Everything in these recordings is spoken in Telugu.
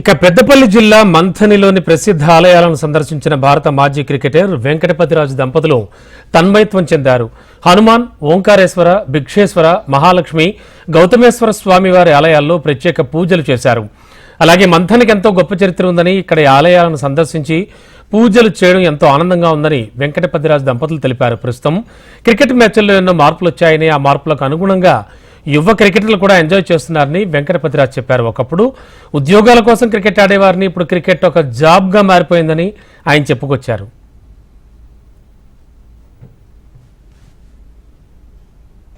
ఇక పెద్దపల్లి జిల్లా మంథనిలోని ప్రసిద్ధ ఆలయాలను సందర్శించిన భారత మాజీ క్రికెటర్ వెంకటపతిరాజు దంపతులు తన్మయత్వం చెందారు. హనుమాన్ ఓంకారేశ్వర భిక్షేశ్వర మహాలక్ష్మి గౌతమేశ్వర స్వామివారి ఆలయాల్లో ప్రత్యేక పూజలు చేశారు. అలాగే మంథనికి ఎంతో గొప్ప చరిత్ర ఉందని ఇక్కడ ఈ ఆలయాలను సందర్శించి పూజలు చేయడం ఎంతో ఆనందంగా ఉందని వెంకటపతిరాజు దంపతులు తెలిపారు. ప్రస్తుతం క్రికెట్ మ్యాచ్ల్లో ఎన్నో మార్పులు వచ్చాయని ఆ మార్పులకు అనుగుణంగా యువ క్రికెటర్లు కూడా ఎంజాయ్ చేస్తున్నారని వెంకటపతిరాజ్ చెప్పారు. ఒకప్పుడు ఉద్యోగాల కోసం క్రికెట్ ఆడేవారిని ఇప్పుడు క్రికెట్ ఒక జాబ్గా మారిపోయిందని ఆయన చెప్పుకొచ్చారు.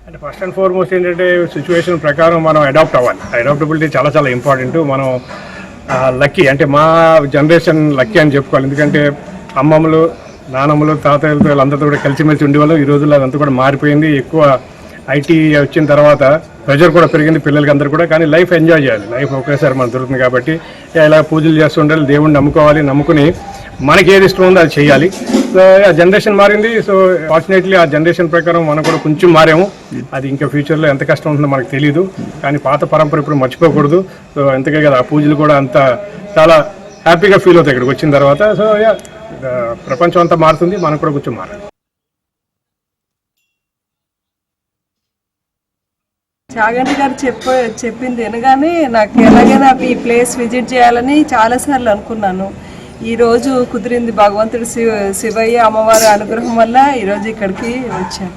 అంటే ఫస్ట్ అండ్ ఫార్మోస్ట్ ఏంటంటే సిచ్యువేషన్ ప్రకారం మనం అడాప్ట్ అవ్వాలి. అడాప్టబిలిటీ చాలా చాలా ఇంపార్టెంట్ మనం లక్కీ అంటే మా జనరేషన్ లక్కీ అని చెప్పుకోవాలి. ఎందుకంటే అమ్మమ్మలు నానమ్మలు తాతయ్యలతో వీళ్ళందరితో కూడా కలిసిమెలిసి ఉండేవాళ్ళు. ఈ రోజుల్లో అదంతా కూడా మారిపోయింది. ఎక్కువ ఐటీ వచ్చిన తర్వాత ప్రెషర్ కూడా పెరిగింది పిల్లలకి అందరూ కూడా కానీ లైఫ్ ఎంజాయ్ చేయాలి. లైఫ్ ఒకేసారి మనకు దొరుకుతుంది కాబట్టి ఇలా పూజలు చేస్తుండాలి దేవుణ్ణి నమ్ముకోవాలి నమ్ముకుని మనకి ఏది ఇష్టం ఉందో అది చేయాలి. సో ఆ జనరేషన్ మారింది. సో ఫార్చునేట్లీ ఆ జనరేషన్ ప్రకారం మనం కూడా కొంచెం మారాము. అది ఇంకా ఫ్యూచర్లో ఎంత కష్టం ఉంటుందో మనకు తెలియదు కానీ పాత పరంపర ఇప్పుడు మర్చిపోకూడదు. సో అంతకే కదా ఆ పూజలు కూడా అంత చాలా హ్యాపీగా ఫీల్ అవుతాయి ఇక్కడికి వచ్చిన తర్వాత. సో యా ప్రపంచం అంతా మారుతుంది మనం కూడా కొంచెం మారాలి. చాగంటి గారు చెప్ప చెప్పింది వినగానే నాకు ఎలాగైనా ఈ ప్లేస్ విజిట్ చేయాలని చాలాసార్లు అనుకున్నాను. ఈరోజు కుదిరింది భగవంతుడు శివ శివయ్య అమ్మవారి అనుగ్రహం వల్ల ఈరోజు ఇక్కడికి వచ్చాను.